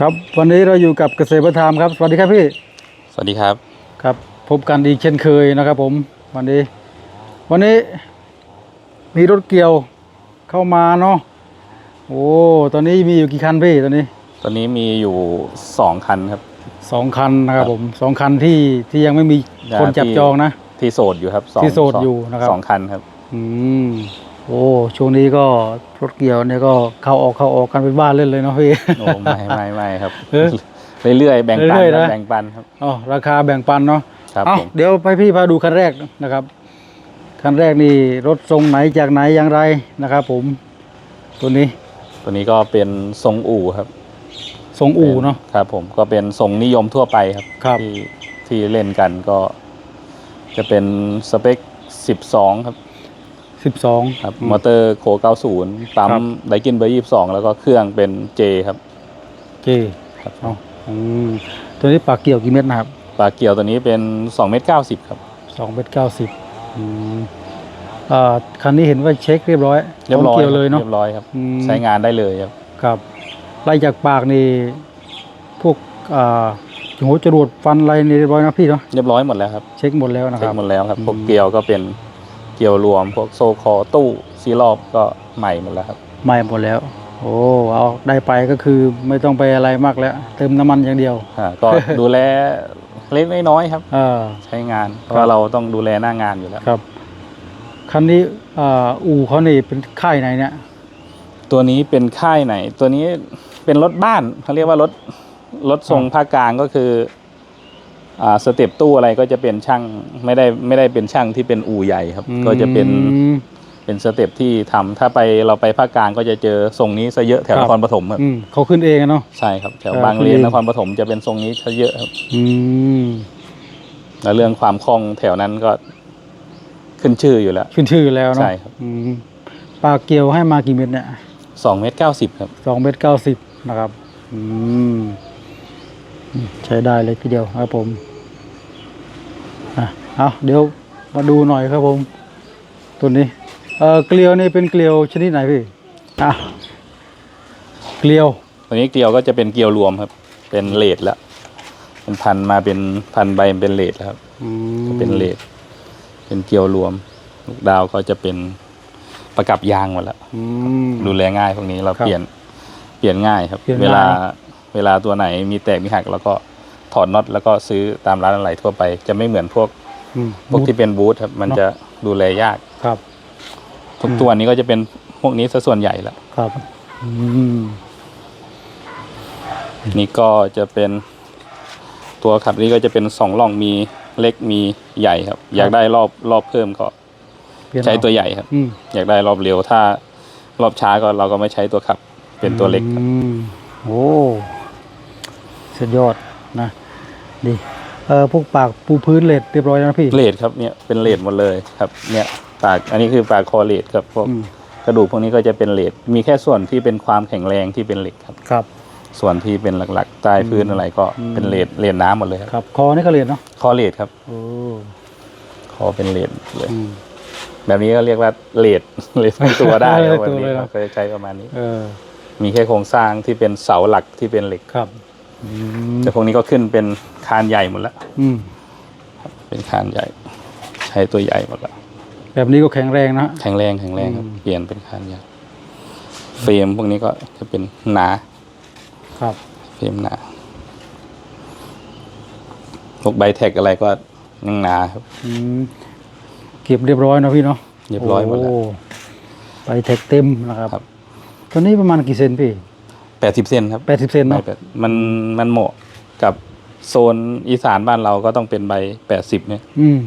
ครับวันนี้เราอยู่กับเกษตรประทามครับสวัสดีครับพี่สวัสดีครับครับพบกันอีกเช่นเคยนะครับ ผมวันนี้ วันนี้มีรถเกี่ยวเข้ามาเนาะโอ้ตอนนี้มีอยู่กี่คันพี่ตอนนี้ตอนนี้มีอยู่สองคันครับสองคันนะครับครับผมสองคันที่ที่ยังไม่มีคนจับที่จองนะที่โสดอยู่ครับสองที่โสดสงอยู่นะครับสองคันครับ อืม โอ้ช่วงนี้ก็รถเกี่ยวเนี่ยก็เข้าออกเข้าออกกันเป็นบ้านเล่นเลยเนาะพี่ โอ้ไม่ไม่ไม่ครับ เออเรื่อยๆแบ่งปันเรื่อยๆครับนะ แบ่งปันครับ อ๋อราคาแบ่งปันเนาะครับเอาผม เดี๋ยวไปพี่พาดูคันแรกนะครับคันแรกนี่รถทรงไหนจากไหนอย่างไรนะครับผมตัวนี้ตัวนี้ก็เป็นทรงอู่ครับทรงอู่เนาะครับ ผมก็เป็นทรงนิยมทั่วไปครับครับ ที่ที่เล่นกันก็ จะเป็นสเปค 12 ครับ สิบสองครับมอเตอร์โค90ปั๊มครับไดกินเบอร์22แล้วก็เครื่องเป็น J ครับเจครับเอาอืมตัวนี้ปากเกี่ยวกี่เม็ดนะครับปลาเกี่ยวตัวนี้เป็น2เมตร90ครับสองเม็ดเก้าสิบอืมอ่าคันนี้เห็นว่าเช็คเรียบร้อยเรียบร้อยพมเกี่ยวเลยเนาะเรียบร้อยครับอืมใช้งานได้เลยครับครับไล่จากปากนี่พวกอ่าหัวจรวดฟันอะไรนี่เรียบร้อยนะพี่เนาะเรียบร้อยหมดแล้วครับเช็คหมดแล้วนะคเช็รัคบหมดแล้วครับอืมพวกเกลียวก็เป็นเกลียวรวม พวกโซคอตู้ซีรอบก็ใหม่หมดแล้วครับ ใหม่หมดแล้ว โอ้เอาได้ไปก็คือไม่ต้องไปอะไรมากแล้ว เติมน้ำมันอย่างเดียวอ่าก็ดูแลเล็กน้อยๆครับเออ ใช้งานเพราะว่าเราต้องดูแลหน้างานอยู่แล้วครับ คันนี้อ่าอู่เขานี่เป็นค่ายไหนเนี่ย ตัวนี้เป็นค่ายไหน ตัวนี้เป็นรถบ้านเขาเรียกว่ารถรถทรงภาคกลางก็คืออ่า สเต็ปตู้อะไรก็จะเป็นช่างไม่ได้ไม่ได้เป็นช่างที่เป็นอู่ใหญ่ครับ ก็จะเป็นอืมเป็นสเต็ปที่ทำถ้าไปเราไปภาคกลางก็จะเจอทรงนี้ซะเยอะแถวครันบครปฐมครับอืมเขาขึ้นเองอะเนาะใช่ครับแถวเออบางเลนขึ้นเองนครปฐมจะเป็นทรงนี้ซะเยอะครับอืมแล้วเรื่องความคล่องแถวนั้นก็ขึ้นชื่ออยู่แล้ว ขึ้นชื่อแล้วเนาะใช่ครับอืมปลาเกียวให้มากี่เม็ดเนี่ยสองเมตรเก้าสิบครับสองเม็ดเก้าสิบนะครับ อืมอืมใช้ได้เลยทีเดียวครับผม อะเอาเดี๋ยวมาดูหน่อยครับผมตัวนี้เออเกลียวนี่เป็นเกลียวชนิดไหนพี่อะเกลียวตัวนี้เกลียวก็จะเป็นเกลียวรวมครับ เป็นเลดแล้วเป็นพันมาเป็นพันใบเป็นเลดแล้วครับอืมก็เป็นเลดเป็นเกลียวรวม ลูกดาวก็จะเป็นประกับยางหมดแล้ว อืม ดูแลง่ายพวกนี้เราครับเปลี่ยนเปลี่ยนง่ายครับ เปลี่ยนเวง่ายลาเวลาตัวไหนมีแตกมีหัก แล้วก็ ถอดน็อตแล้วก็ซื้อตามร้านอะไรทั่วไป จะไม่เหมือนพวกอืมพวกที่เป็นบูธครับมันเนอะจะดูแลยากครับ ทุกอืมตัวนี้ก็จะเป็นพวกนี้ซะส่วนใหญ่แล้วครับอืมนี่ก็จะเป็น ตัวขับนี้ก็จะเป็นสองล่องมีเล็กมีใหญ่ครับ อยากได้รอบรอบเพิ่มก็เปลี่ยนใช้เอาตัวใหญ่ครับอืมอยากได้รอบเร็วถ้ารอบช้าก็เราก็ไม่ใช้ตัวขับ เป็นตัวเล็กครับอืมโอ้สุดยอดนะ ดีเออพวกปากปูพื้นเลดเรียบร้อยแล้วนะพี่ เลดครับเนี่ยเป็นเลดหมดเลยครับเนี่ยปากอันนี้คือปากคอเลดครับพวกอืม กระดูกพวกนี้ก็จะเป็นเลดมีแค่ส่วนที่เป็นความแข็งแรงที่เป็นเหล็กครับ ครับ ส่วนที่เป็นหลักๆใต้พื้นอะไรก็อืม เป็นเลดเลดน้ำหมดเลยครับครับคอนี่ก็เลดเนาะคอเลดครับโอ้คอเป็นเลดเลย อืม แบบนี้ก็เรียกว่าเลดเลดทั้งตัวได้ครับเลดวันตัวนี้เลยคนะรับ ก็จะใช้ประมาณนี้ เออมีแค่โครงสร้างที่เป็นเสาหลักที่เป็นเหล็ก ครับอืม แต่พวกนี้ก็ขึ้นเป็นคานใหญ่หมดแล้วอืมเป็นคานใหญ่ ใช้ตัวใหญ่หมดแล้วแบบนี้ก็แข็งแรงนะแข็งแรงแข็งแรงครับอืมเปลี่ยนเป็นคานใหญ่เฟรมพวกนี้ก็จะเป็นหนา ครับเฟรมหนาพวกใบแท็กอะไรก็ยังหนาครับอืมเก็บเรียบร้อยเนาะพี่เนาะเรียบร้อยหมดแล้วโไปแท็กเต็มนะครับครับตัวนี้ประมาณกี่เซนพี่ แปดสิบเซนครับแปดสิบเซนใบเนาะแปดมันมันเหมาะกับโซนอีสานบ้านเราก็ต้องเป็นใบแปดสิบเนี่ยอืม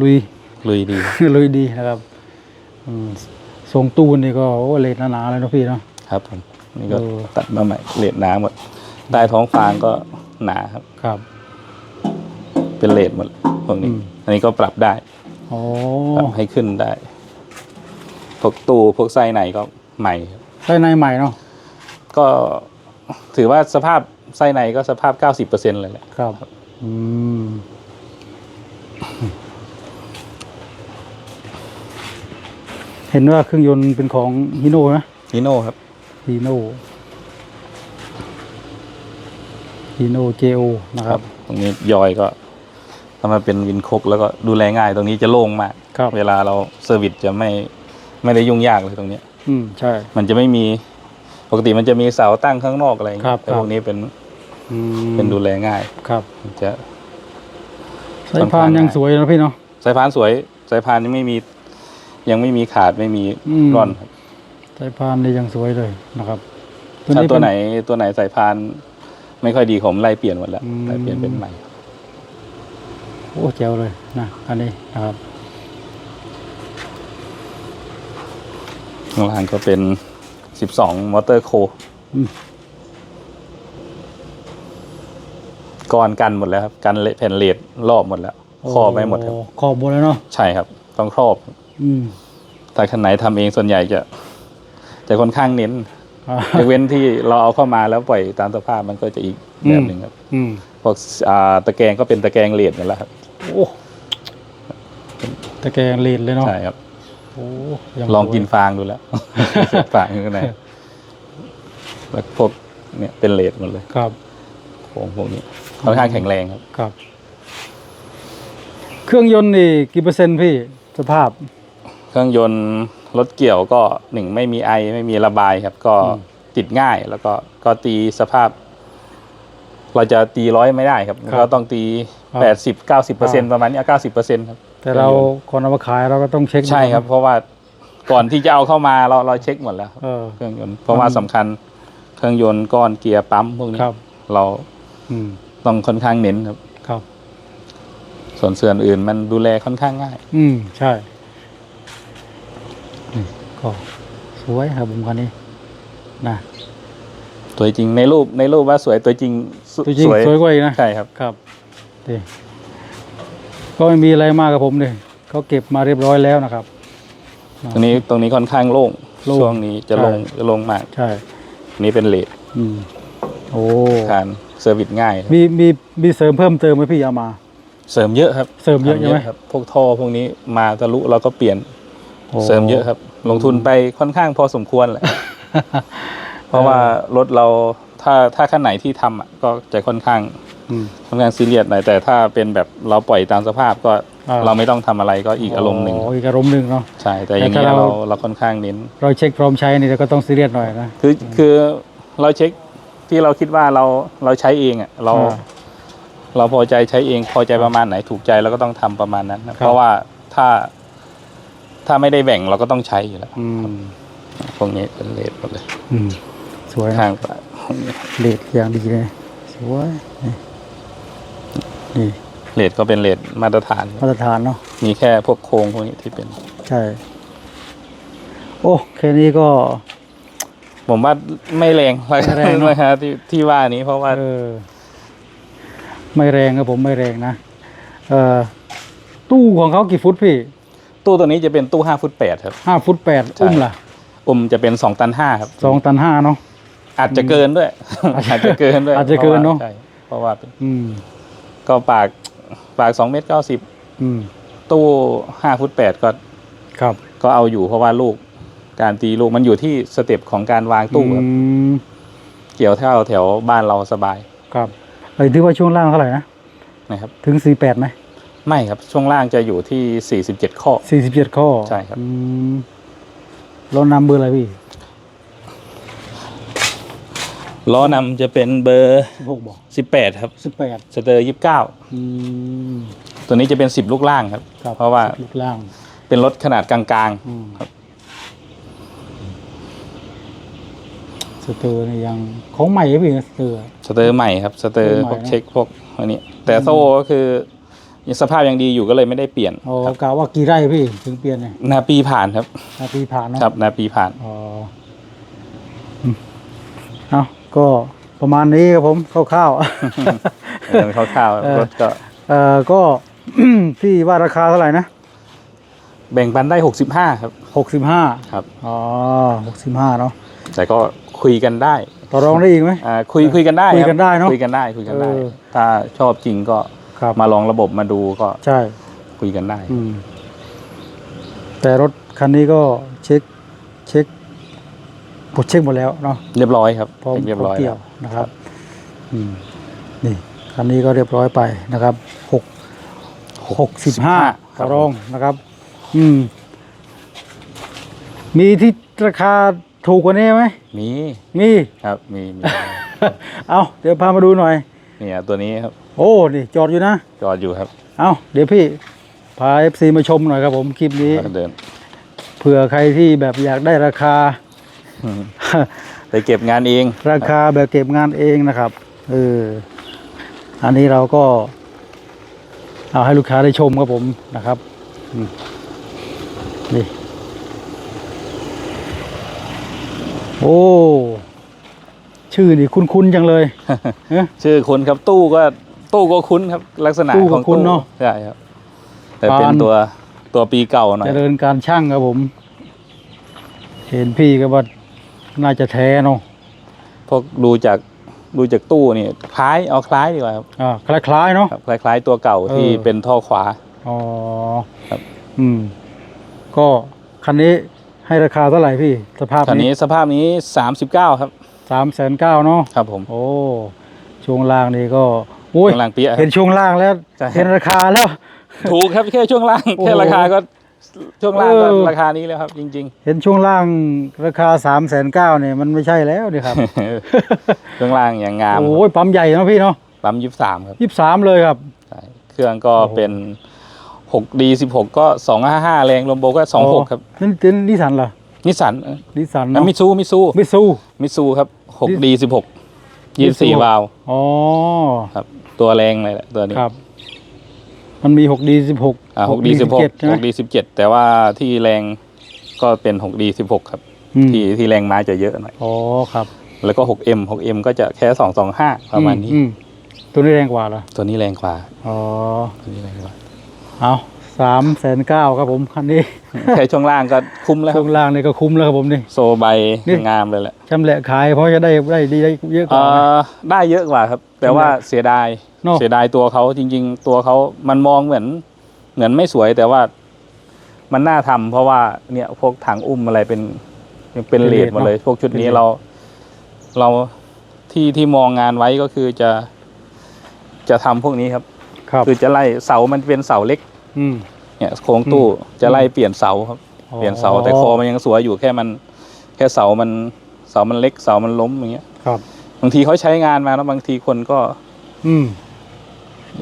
ลุย ลุยดี ลุยดีนะครับอืมทรงตู้นี่ก็โอ้เลดหนาๆเลยเนาะพี่เนาะ ครับผมนี่ก็เออ ตัดมาใหม่เลดหนาหมดใต้ท้องฟางก็หนาครับ ครับ เป็นเลดหมดพวกนี้ อืม อันนี้ก็ปรับได้โอ้ปรับให้ขึ้นได้พวกตู้พวกไส้ในก็ใหม่ครับได้ในใหม่เนาะ ก็ถือว่าสภาพไส้ในก็สภาพ 90%เลยแหละครับ อืม เห็นว่าเครื่องยนต์เป็นของฮิโน่นะฮิโน่ครับฮีโน่ฮิโนเจโอนะครับ ตรงนี้ยอยก็ทำมาเป็นวินคกแล้วก็ดูแลง่าย ตรงนี้จะโล่งมาก ครับ เวลาเราเซอร์วิสจะไม่ไม่ได้ยุ่งยากเลยตรงเนี้ย อืม ใช่ มันจะไม่มี ปกติมันจะมีเสาตั้งข้างนอกอะไรอย่างครัเงี้บยแต่ครับพวกนี้เป็นอืมเป็นดูแลง่ายครับมันจะ สายพานยังสวยนะพี่เนาะ สายพานสวย สายพานยังไม่มี ยังไม่มีขาดไม่มีอืม ร่อนครับสายพานนี่ยังสวยเลยนะครับถ้าตัวเป็ไหนตัวไหนสายพานไม่ค่อยดีผมไล่เปลี่ยนหมดแล้วอืม ไล่เปลี่ยนเป็นใหม่ โอ้เจ๋วเลยนะอันนี้นะครับข้างล่างก็เป็น 12มอเตอร์โคอืมก้อนกันหมดแล้วครับกันเละแผ่นเลดรอบหมดแล้วครอบไว้หมดครับโอ้ครอบหมดแล้วเนาะใช่ครับ ต้องครอบอืมถ้าคันไหนทำเองส่วนใหญ่จะจะค่อนข้างเน้นอ่ายกเว้นที่เราเอาเข้ามาแล้วปล่อยตามสภาพมันก็จะอีกแบบหนึ่งครับอืมพวกอ่าตะแกรงก็เป็นตะแกรงเลดนี่แหละครับโอ้ตะแกรงเลนเลยเนาะใช่ครับ โอ้ยัลองกินสวยฟางดูแล้วฟางข้างในแล้วพวกเนี่ยเป็นเลดหมดเลยครับโครงพวกนี้ค่อนข้างแข็งแรงครับครับ เครื่องยนต์นี่กี่เปอร์เซ็นต์พี่สภาพ เครื่องยนต์รถเกี่ยวก็หนึ่งไม่มีไอไม่มีระบายครับ ก็อืมติดง่ายแล้วก็ก็ตีสภาพ เราจะตีร้อยไม่ได้ครับเราต้องตีแปดสิบเก้าสิบเปอร์เซ็นประมาณนี้เก้าสิบเปอร์เซ็นครับ แต่เราก่อนเอามาขายเราก็ต้องเช็คใช่ครับ เพราะว่าก่อนที่จะเอาเข้ามาเราเราเช็คหมดแล้วครับเออ เครื่องยนต์เพราะว่าสำคัญเครื่องยนต์ก้อนเกียร์ปั๊มพวกนี้ครับ เราอืมต้องค่อนข้างเน้นครับ ครับ ส่วนเสื่อนอื่นมันดูแลค่อนข้างง่าย อืมใช่นี่ก็สวยครับผมคันนี้นะสวยจริงในรูปในรูปว่าสวยตัวจริงสตัวจริงสวยกว่าอีกนะ ใช่ครับ ครับนี่ ก็ไม่มีอะไรมากกับผมเลยเขาเก็บมาเรียบร้อยแล้วนะครับ ตรงนี้ตรงนี้ค่อนข้างโล่งโล่งช่วงนี้จะโล่งใช่จะโล่งมาก ใช่อันนี้เป็นเลทอืมโอ้ การเซอร์วิสง่ายครับมีมีมีเสริมเพิ่มเติมไหมพี่เอามา เสริมเยอะครับเสริมเยอะทำใช่ไหม ครับพวกท่อพวกนี้มาทะลุเราก็เปลี่ยนโอ้ เสริมเยอะครับ ลงทุนไปค่อนข้างพอสมควรแหละ เพราะว่ารถเราถ้าถ้าขั้นไหนที่ทำอะก็จะค่อนข้างอืม ค่อนข้างซีเรียสหน่อยแต่ถ้าเป็นแบบเราปล่อยตามสภาพก็อ่า เราไม่ต้องทำอะไรก็อีกอารมณ์หนึ่งอีกอารมณ์หนึ่งเนาะ ใช่ แต่อย่างแต่นี้ถ้าเรา เราเราค่อนข้างเน้น เราเช็คพร้อมใช้นี่เราก็ต้องซีเรียสหน่อยนะ คือคือเราเช็คที่เราคิดว่าเราเราใช้เองอะเรา อ่าเราพอใจใช้เองพอใจประมาณไหนถูกใจเราก็ต้องทำประมาณนั้นนะครับ เพราะว่าถ้าถ้าไม่ได้แบ่งเราก็ต้องใช้อยู่แล้วอืมพวกนี้เป็นเลทหมดเลยอืมสวยนะข้างปลายเลดอย่างดีเลยสวยนี่ นี่เลทก็เป็นเลทมาตรฐาน มาตรฐานเนาะมีแค่พวกโครงพวกนี้ที่เป็น ใช่ โอ้แค่นี้ก็ ผมว่าไม่แรงไม่แรงเนอะนะฮะที่ที่ว่านี้เพราะว่าเออ ไม่แรงครับผมไม่แรงนะเอ่อตู้ของเขากี่ฟุตพี่ ตู้ตัวนี้จะเป็นตู้ห้าฟุตแปดครับห้าฟุตแปดใช่อุ้มล่ะ อุ้มจะเป็นสองตันห้าครับสองตันห้าเนาะอาจจะเกินด้วย อาจจะเกินด้วยอาจจะเกินเนอะพรว่ใช่เพราะว่าเป็นอืม ก็ปากปากสองเมตรเก้าสิบอืมตู้ห้าฟุตแปดก็ครับ ก็เอาอยู่เพราะว่าลูกการตีลูกมันอยู่ที่สเต็ปของการวางตู้ครับอืมเกี่ยวเท่าแถวบ้านเราสบายครับเอ้ยที่ว่าช่วงล่างเท่าไหร่นะ นะครับ ถึงสี่แปดไหมไม่ครับช่วงล่างจะอยู่ที่ 47 ข้อสี่สิบเจ็ดข้อใช่ครับ อืมรถนำเบอร์อะไรพี่ ล้อนำจะเป็นเบอร์สิบหกบอก18 ครับ สิบแปดสเตอร์อืม29ตัวนี้จะเป็น 10 ลูกล่างครับ ครับเพราะว่าลูกล่างเป็นรถขนาดกลางอืมครับสเตอร์นี่ยังของใหม่พี่สเตอร์ ๆ สเตอร์ใหม่ครับ สเตอร์สเตอร์ใหม่พวกเช็คพวกอันนี้ แต่โซ่ก็คือยังสภาพยังดีอยู่ก็เลยไม่ได้เปลี่ยนอ๋อครับกล่าวว่ากี่ไร่พี่ถึงเปลี่ยนเนี่ยนาปีผ่านครับ นาทีผ่านเนาะครับนาปีผ่าน อ๋ออืมเอา ก็ประมาณนี้ครับผมคร่าวๆเดินคร่าวเออ ๆรถก็เอ่อก็พี่ว่าราคาเท่าไหร่นะแบ่งปันได้ 65 ครับ หกสิบห้าครับ อ๋อหกสิบห้าเนาะแต่ก็คุยกันได้ต่อรองได้อีกไหม อ่าคุยคุยกันได้คุยรับกันได้เนอะคุยกันได้คุยกันได้ เออ ถ้าชอบจริงก็ครับมาลองระบบมาดูก็ใช่ คุยกันได้ อืม แต่รถคันนี้ก็เช็ค เช็ค กดเช็คหมดแล้วเนาะเรียบร้อยครับพร้อมเรียบร้อยพมเกี่แล้ยววนะครับอืมนี่คันนี้ก็เรียบร้อยไปนะครับหกหกสิบห้าครัต่บอรองนะครับ อืม มีที่ราคาถูกกว่านี้ไหมมีมีครับมีมีเอาเดี๋ยวพามาดูหน่อยเนี่ยตัวนี้ครับ โอ้นี่จอดอยู่นะ จอดอยู่ครับ เอาเดี๋ยวพี่พา FC มาชมหน่อยครับผมคลิปนี้แล้วก็เดินเผื่อใครที่แบบอยากได้ราคา ไปเก็บงานเอง ราคาแบบเก็บงานเองนะครับเอออันนี้เราก็ เอาให้ลูกค้าได้ชมครับผมนะครับอืมนี่โอ้ชื่อนี่คุ้นๆจังเลยเอ๊ะชื่อคุณครับตู้ก็ตู้ก็คุ้นครับ ลักษณะตู้ก็ของคุ้นเนอะใช่ครับ แต่เป็นปานตัวตัวปีเก่าหน่อยเจริญการช่างครับผม เห็นพี่ก็ว่า น่าจะแท้เนาะพวกดูจากดูจากตู้นี่คล้ายเอาคล้ายดีกว่าครับอ่าคล้ายๆเนาะครับคล้าย ๆ ตัวเก่าที่เออเป็นท่อขวาอ๋อครับ อืม ก็คันนี้ให้ราคาเท่าไหร่พี่ สภาพคันนี้นี้สภาพนี้สามสิบเก้าครับสามแสนเก้าเนาะครับผม โอ้ช่วงล่างนี่ก็โอ้ยช่วงล่างเปี้ยครับเห็นช่วงล่างแล้วใช่เห็นราคาแล้ว ถูกครับแค่ช่วงล่างโอ้โหแค่ราคาก็ ช่วงล่างก็เออ ราคานี้แล้วครับ จริง เห็นช่วงล่างราคาสามแสนเก้าเนี่ยมันไม่ใช่แล้วเนี่ยครับ ๆ ช่วงล่างอย่างงามโอ้ยปั๊มใหญ่เนาะพี่เนาะปั๊มยี่สามครับยี่สามเลยครับ ใช่เครื่องก็โอ้โห เป็นหกดีสิบหกก็สองห้าห้าแรงลมโบก็สองหกครับนั่นเป็นนิสสันเหรอนิสสันนิสสันนะเนาะมิซูมิซูมิซู มิซูครับหกมิดีสิบหกยี่สี่26วาล์วอ๋อ ครับ ตัวแรงเลยแหละตัวนี้ ครับ มันมีหกดีสิบหกอ่าหกดีสิบหกใช่ไหหมกดีสิบเจ็ดแต่ว่าที่แรงก็เป็นหกดีสิบหกครับ อืม ที่ที่แรงม้าจะเยอะหน่อย อ๋อครับแล้วก็หกเอ็มหกเอ็มก็จะแค่สองสองห้าประมาณนี้ อือืตัวนี้แรงกว่าเหรอตัวนี้แรงกว่าอ๋อตัวนี้แรงกว่า เอาสามแสนเก้าครับผมคันนี้แค่ช่วงล่างก็คุ้มแล้วคช่รัวบงล่างนี่ก็คุ้มแล้วครับผมนี่ โซใบนี่ งามเลยแหละชำแหละขายเพราะจะได้ได้ดีได้เยอะกเอ่ว่านะ อได้เยอะกว่าครับ แต่ว่าเสียดาย เนอะ เสียดายตัวเขาจริง ๆ ตัวเขามันมองเหมือนเหมือนไม่สวยแต่ว่ามันน่าทำเพราะว่าเนี่ยพวกถังอุ้มอะไรเป็นเป็นเลดหมดเลย พวกชุดนี้เรา เราที่ที่มองงานไว้ก็คือจะจะทำพวกนี้ครับ ครับคือจะไล่เสามันเป็นเสาเล็กอืม เนี่ยโครงตู้จะไล่เปลี่ยนเสาครับ เปลี่ยนเสาแต่คอมันยังสวยอยู่แค่มันแค่เสามันเสามันเล็กเสามันล้มอย่างเงี้ยครับ บางทีเขาใช้งานมาแล้วบางทีคนก็อืม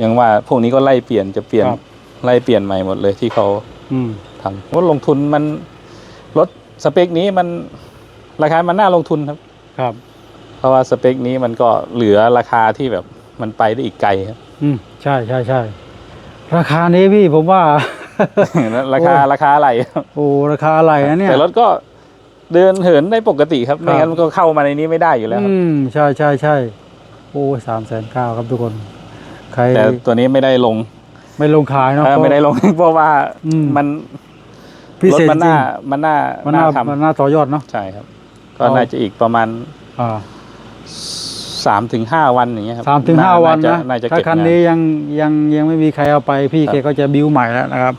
ยังว่าพวกนี้ก็ไล่เปลี่ยนจะเปลี่ยนครับ ไล่เปลี่ยนใหม่หมดเลยที่เขาอืม ทำว่าลงทุนมันรถสเปคนี้มันราคา มันน่าลงทุนครับ ครับ เพราะว่าสเปคนี้มันก็เหลือราคาที่แบบมันไปได้อีกไกลครับ อืม ใช่ใช่ใช่ ราคานี้พี่ผมว่า ราคาโอ้ราคาอะไรครับโอ้ ราคาอะไรนะเนี่ย แต่รถก็เดินเหินได้ปกติครับไม่ครังั้บนมันก็เข้ามาในนี้ไม่ได้อยู่แล้วครับ อืม ใช่ใช่ใช่โอ้สามแสนเก้าครับทุกคน ใครแต่ตัวนี้ไม่ได้ลงไม่ลงขายเนาะ เออไม่ได้ลง เพราะว่าอืม มันพิรถเศษมันจริน่างมันน่ามันน่าน่ามันทำน่าต่อยอดเนาะ ใช่ครับ ก็เอา น่าจะอีกประมาณอ่าสามถึงห้าวันอย่างเงี้ยครับสามถึงห้าวันจะนะน่าจะถ้าเก็บคันงานนี้ยังยังยังไม่มีใครเอาไปพี่ครับ แกก็จะบิ้วใหม่แล้วนะครับ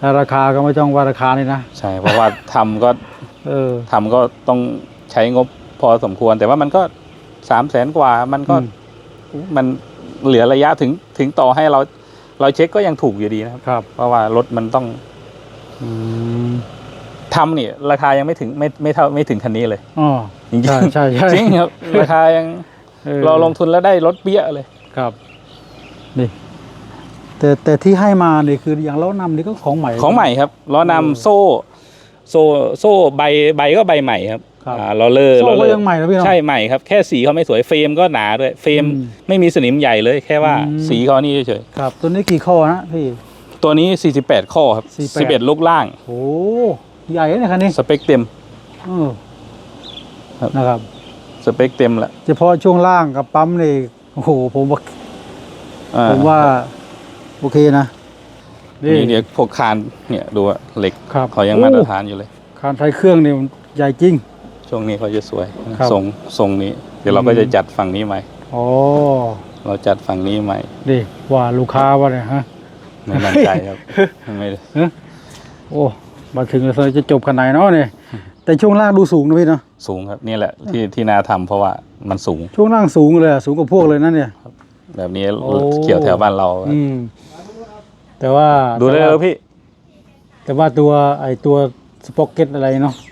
แล้วราคาก็ไม่ต้องว่าราคานี่นะใช่ เพราะว่าทำก็เออ ทำก็ต้องใช้งบพอสมควร แต่ว่ามันก็สามแสนกว่ามันก็อืม มัน เหลือระยะถึงถึงต่อให้เราเราเช็คก็ยังถูกอยู่ดีนะครับ ครับ เพราะว่ารถมันต้องอืมทำนี่ราคายังไม่ถึงไม่ไม่เท่าไม่ถึงคันนี้เลยอ๋อจริงๆใช่ใช่ใช่จริงครับราคายังออเราลงทุนแล้วได้รถเปี้ยเลย ครับ นี่ แต่แต่ที่ให้มาเนี่ยคืออย่างล้อนำนี่ก็ของใหม่ ของใหม่ครับล้อนำโซ่ โซ่โซ่ใบใบก็ใบใหม่ครับ ครับอ่าเราเลอโซ่เราเลก็อยังใหม่นะพี่เนาะใช่ใหม่ครับแค่สีเขาไม่สวยเฟรมก็หนาด้วยเฟรมอืมไม่มีสนิมใหญ่เลยแค่ว่าอืมสีเขานี่เฉยครับตัวนี้กี่ข้อนะพี่ๆตัวนี้ 48 ข้อครับ48 11 ลูกล่างโอ้ใหญ่นะคันนี้สเปคเต็มเออครับนะครับสเปคเต็มแหละเฉพาะช่วงล่างกับปั๊มนี่โอ้โหผมว่าอ่าผมว่าโอเคนะนี่เดี๋ยวพวกคานเนี่ยดูว่าเหล็กครับเขายังมาตรฐานอยู่เลย คานไทยเครื่องนี่มันใหญ่จริง ช่วงนี้เขาจะสวยครับทรงทรงนี้ เดี๋ยวเราอืมก็จะจัดฝั่งนี้ใหม่อ๋อเราจัดฝั่งนี้ใหม่ดิว่าลูกค้าว่าเนี่ยฮะ ไม่มั่นใจครับ ไม่โอ้มาถึงแล้วจะจบขนาดไหนเนาะเนี่ยแต่ช่วงล่างดูสูงนะพี่เนาะสูงครับนี่แหละที่ที่นาทำเพราะว่ามันสูงช่วงล่างสูงเลยอะสูงกว่าพวกเลยนะเนี่ยมแบบนี้โอ้ เกี่ยวแถวบ้านเรา อืม แต่ว่าดูได้แต่เลว่ายพี่แต่ว่าตัวไอตัวสป็อกเก็ตอะไรเนาะครับ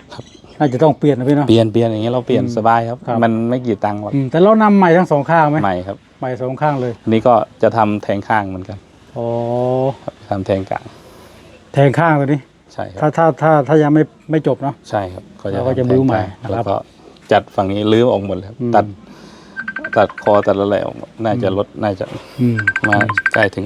น่าจะต้องเปลี่ยนนะพี่เนาะ เปลี่ยนเปลี่ยนอย่างเงี้ยเราเปลี่ยนอืมสบายครับ ครับ มันไม่กี่ตังค์หรอกอืมแต่เรานำใหม่ทั้งสองข้างไหมใหม่ครับใหม่สองข้างเลยอันนี้ก็จะทำแทงข้างเหมือนกันอ๋อครับทำแทงกลางแทงข้างตัวนี้ ใช่คถ้ารับถ้าถ้าถ้ายังไม่ไม่จบเนาะ ใช่ครับเราก็จะทำบิ้วใหม่แทงกลางนะครับแล้วก็จัดฝั่งนี้ลื้อออกหมดเลยครับอืม ตัดตัดคอตัดอะไรออกหมดน่าจะลดน่าจะอืม มาใกล้ถึง